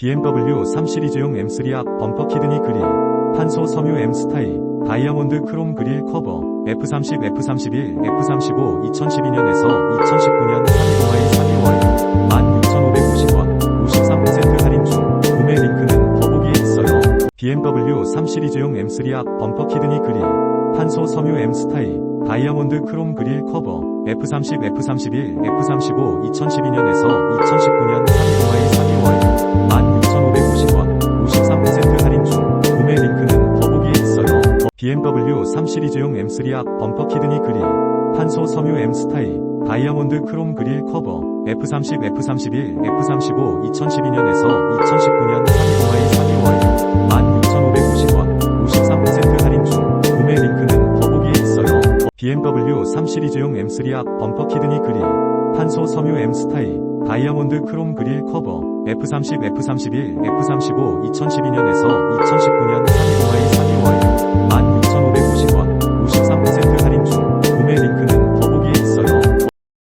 BMW 3 시리즈용 M3 앞 범퍼 키드니 그릴, 탄소 섬유 M 스타일, 다이아몬드 크롬 그릴 커버, F30, F31, F35 2012년에서 2019년 315일 3일월 16,550원, 53% 할인 중, 구매 링크는 더보기에 있어요. BMW 3 시리즈용 M3 앞 범퍼 키드니 그릴, 탄소 섬유 M 스타일, 다이아몬드 크롬 그릴 커버, F30, F31, F35 2012년에서 2019년 BMW 3 시리즈용 M3 앞 범퍼 키드니 그릴, 탄소 섬유 M 스타일, 다이아몬드 크롬 그릴 커버, F30, F31, F35 2012년에서 2019년 315일 3일월 16,550원, 53% 할인 중, 구매 링크는 더보기에 있어요. BMW 3 시리즈용 M3 앞 범퍼 키드니 그릴, 탄소 섬유 M 스타일, 다이아몬드 크롬 그릴 커버, F30, F31, F35 2012년에서 2019년